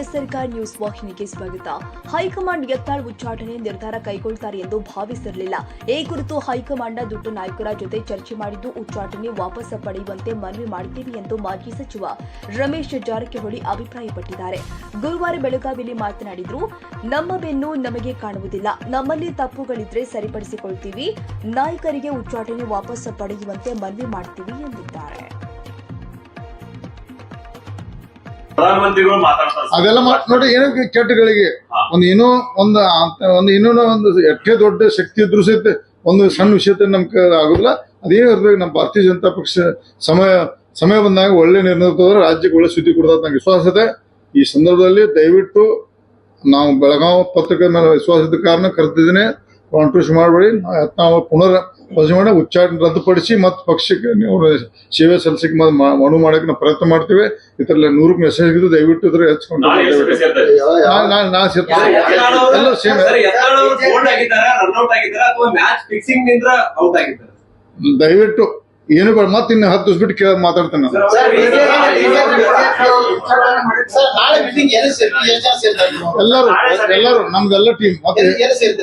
ಎಸ್ಆರ್ಕಾರ್ news ವಾಹಿನಿಗೆ ಸ್ವಾಗತ. High command ಎತ್ತಾಳ್ ಉಚ್ಚಾಟನೆ ನಿರ್ಧಾರ ಕೈಗೊಳ್ತಾರೆ ಎಂದು ಭಾವಿಸಿರಲಿಲ್ಲ. ಈ ಕುರಿತು ಹೈಕಮಾಂಡ್ ದುಡ್ಡು ನಾಯಕರ ಜೊತೆ ಚರ್ಚೆ ಮಾಡಿದ್ದು, ಉಚ್ಚಾಟನೆ ವಾಪಸ್ ಪಡೆಯುವಂತೆ ಮನವಿ ಮಾಡುತ್ತೇವೆ ಎಂದು ಮಾಜಿ ಸಚಿವ ರಮೇಶ್ ಜಾರಕಿಹೊಳಿ ಅಭಿಪ್ರಾಯಪಟ್ಟಿದ್ದಾರೆ. ಗುರುವಾರ ಬೆಳಗಾವಿಯಲ್ಲಿ ಮಾತನಾಡಿದ್ರು, ನಮ್ಮ ಬೆನ್ನು ನಮಗೆ ಕಾಣುವುದಿಲ್ಲ. ನಮ್ಮಲ್ಲಿ ತಪ್ಪುಗಳಿದ್ರೆ ಸರಿಪಡಿಸಿಕೊಳ್ತೀವಿ. ನಾಯಕರಿಗೆ ಉಚ್ಚಾಟನೆ ವಾಪಸ್ ಪಡೆಯುವಂತೆ ಮನವಿ ಮಾಡ್ತೀವಿ ಎಂದಿದ್ದಾರೆ. ಪ್ರಧಾನಮಂತ್ರಿಗಳು ಮಾತಾಡ್ತಾರೆ. ಅದೆಲ್ಲ ನೋಡಿ ಏನಕ್ಕೆ ಕೆಟ್ಟಗಳಿಗೆ ಒಂದು ಏನೋ ಒಂದು ಒಂದು ಇನ್ನೂ ಒಂದು ಎಷ್ಟೇ ದೊಡ್ಡ ಶಕ್ತಿ ಇದ್ರೂ ಸಹಿತ ಒಂದು ಸಣ್ಣ ವಿಷಯ ನಮ್ಗೆ ಆಗುದಿಲ್ಲ. ಅದೇನು ಇರ್ಬೇಕು ನಮ್ಮ ಭಾರತೀಯ ಜನತಾ ಪಕ್ಷ ಸಮಯ ಸಮಯ ಬಂದಾಗ ಒಳ್ಳೆ ನಿರ್ಣಯ ತಗೋದ್ರೆ ರಾಜ್ಯಕ್ಕೆ ಒಳ್ಳೆ ಸುದ್ದಿ ಕೊಡ್ತಾ ನಂಗೆ ವಿಶ್ವಾಸ ಇದೆ. ಈ ಸಂದರ್ಭದಲ್ಲಿ ದಯವಿಟ್ಟು ನಾವು ಬೆಳಗಾವ್ ಪತ್ರಿಕೆ ಮೇಲೆ ವಿಶ್ವಾಸ ಇದ್ದ ಕಾರಣ ಕರೆತಿದ್ದೀನಿ ಕಾಂಟ್ರಿಬ್ಯೂಷನ್ ಮಾಡಬೇಡಿ ನಾವು ಪುನರ್ ಯೋಚನೆ ಮಾಡಿ ಉಚ್ಚಾಟನೆ ರದ್ದುಪಡಿಸಿ ಮತ್ತು ಪಕ್ಷಕ್ಕೆ ನೀವು ಸೇವೆ ಸಲ್ಲಿಸಕ್ಕೆ ಮನವಿ ಮಾಡಕ್ಕೆ ನಾವು ಪ್ರಯತ್ನ ಮಾಡ್ತೀವಿ ಇದರಲ್ಲಿ ನೂರಕ್ಕೆ ಮೆಸೇಜ್ ಇದ್ದು ದಯವಿಟ್ಟು ಇದ್ರೆ ಹೆಚ್ಕೊಂಡು ನಾಳೆ ಎಷ್ಟು ಸಭೆ ಸೇರ್ತಾ ಇದೆ? ನಾನು ನಾನು ನಾನು ಸೇರ್ತೀನಿ. ಯತ್ನಾಳ್ ಅವರು- ಎಲ್ಲರೂ ಸೇಮ್ ಸರ್, ಯತ್ನಾಳ್ ಅವರು ಬೋಲ್ಡ್ ರನ್ ಔಟ್ ಆಗಿದ್ದಾರಾ ಅಥವಾ ಮ್ಯಾಚ್ ಫಿಕ್ಸಿಂಗ್ನಿಂದ ಔಟ್ ಆಗಿದ್ದಾರೆ ದಯವಿಟ್ಟು ಏನು ಬೇಡ ಮತ್ತೆ ಇನ್ನು ಹತ್ತು ದಿವಸ ಬಿಟ್ಟು ಕೇಳ ಮಾತಾಡ್ತೇನೆ? ಎಲ್ಲರೂ ಎಲ್ಲರೂ ನಮ್ದೆಲ್ಲ ಟೀಮ್ ಮತ್ತೆ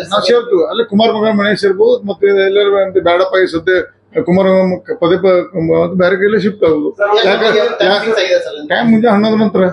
ನಾವು ಸರ್? ಸೇರ್ತೀವಿ. ಅಲ್ಲಿ ಕುಮಾರ್ ಮಗನ್ ಮನೆ ಸೇರ್ಬೋದು ಮತ್ತೆ ಎಲ್ಲರೂ ಬೇಡಪ್ಪ ಈ ಸದ್ಯ ಕುಮಾರ ಪದೇ ಪದೇ ಬೇರೆ ಕೈಲಿ ಶಿಫ್ಟ್ ಆಗುದು? ಟೈಮ್ ಮುಂಜಾನೆ ಹನ್ನೊಂದು ನಂತರ.